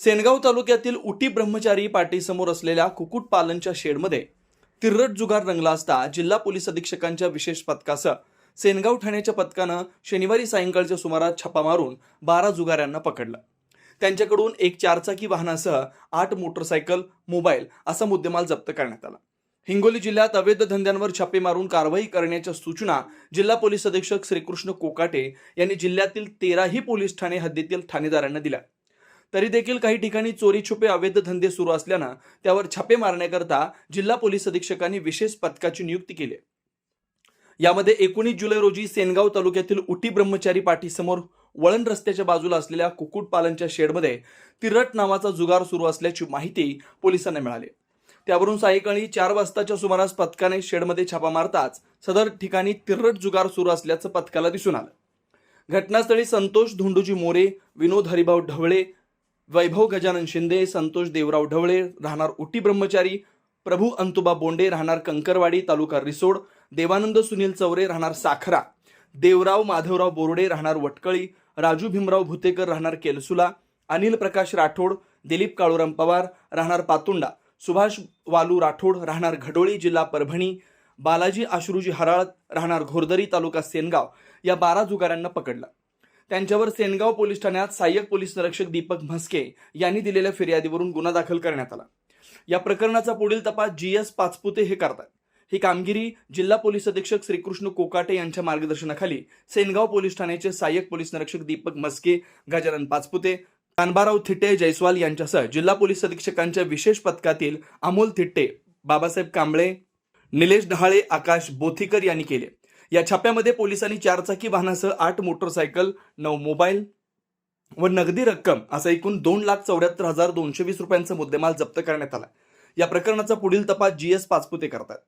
सेनगाव तालुक्यातील उटी ब्रह्मचारी पाटीसमोर असलेल्या कुक्कुटपालनच्या शेडमध्ये तिर्रट जुगार रंगला असता जिल्हा पोलीस अधीक्षकांच्या विशेष पथकासह सेनगाव ठाण्याच्या पथकानं शनिवारी सायंकाळच्या सुमारास छापा मारून बारा जुगाऱ्यांना पकडलं. त्यांच्याकडून एक चारचाकी वाहनासह आठ मोटरसायकल मोबाईल असा मुद्देमाल जप्त करण्यात आला. हिंगोली जिल्ह्यात अवैध धंद्यांवर छापे मारून कारवाई करण्याच्या सूचना जिल्हा पोलीस अधीक्षक श्रीकृष्ण कोकाटे यांनी जिल्ह्यातील तेराही पोलीस ठाणे हद्दीतील ठाणेदारांना दिल्या. तरी देखील काही ठिकाणी चोरी छुपे अवैध धंदे सुरू असल्यानं त्यावर छापे मारण्याकरता जिल्हा पोलीस अधीक्षकांनी विशेष पथकाची नियुक्ती केली यामध्ये एकोणीस जुलै रोजी सेनगाव तालुक्यातील उटी ब्रह्मचारी पाठीसमोर वळण रस्त्याच्या बाजूला असलेल्या कुक्कुटपालनच्या शेडमध्ये तिरट नावाचा जुगार सुरू असल्याची माहिती पोलिसांना मिळाली. त्यावरून सायंकाळी चार वाजताच्या सुमारास पथकाने शेडमध्ये छापा मारताच सदर ठिकाणी तिरट जुगार सुरू असल्याचं पथकाला दिसून आलं. घटनास्थळी संतोष धोंडूजी मोरे विनोद हरिभाऊ ढवळे वैभव गजानन शिंदे संतोष देवराव ढवळे राहणार उटी ब्रह्मचारी प्रभू अंतुबा बोंडे राहणार कंकरवाडी तालुका रिसोड देवानंद सुनील चौरे राहणार साखरा देवराव माधवराव बोर्डे राहणार वटकळी राजू भीमराव भुतेकर राहणार केलसुला अनिल प्रकाश राठोड दिलीप काळूराम पवार राहणार पातुंडा सुभाष वालू राठोड राहणार घडोळी जिल्हा परभणी बालाजी आश्रूजी हराळ राहणार घोरदरी तालुका सेनगाव या बारा जुगाऱ्यांना पकडलं. त्यांच्यावर सेनगाव पोलीस ठाण्यात सहाय्यक पोलीस निरीक्षक दीपक म्हस्के यांनी दिलेल्या फिर्यादीवरून गुन्हा दाखल करण्यात आला. या प्रकरणाचा पुढील तपास जी एस पाचपुते हे करतात. ही कामगिरी जिल्हा पोलीस अधीक्षक श्रीकृष्ण कोकाटे यांच्या मार्गदर्शनाखाली सेनगाव पोलीस ठाण्याचे सहाय्यक पोलीस निरीक्षक दीपक मस्के गजानन पाचपुते कानबाराव थिट्टे जयस्वाल यांच्यासह जिल्हा पोलीस अधीक्षकांच्या विशेष पथकातील अमोल थिट्टे बाबासाहेब कांबळे निलेश डहाळे आकाश बोथीकर यांनी केले. या छाप्यामध्ये पोलिसांनी चारचाकी वाहनासह आठ मोटरसायकल नऊ मोबाईल व नगदी रक्कम असा एकूण दोन लाख चौऱ्याहत्तर हजार दोनशे वीस रुपयांचा मुद्देमाल जप्त करण्यात आला. या प्रकरणाचा पुढील तपास जी एस पाचपुते करतात.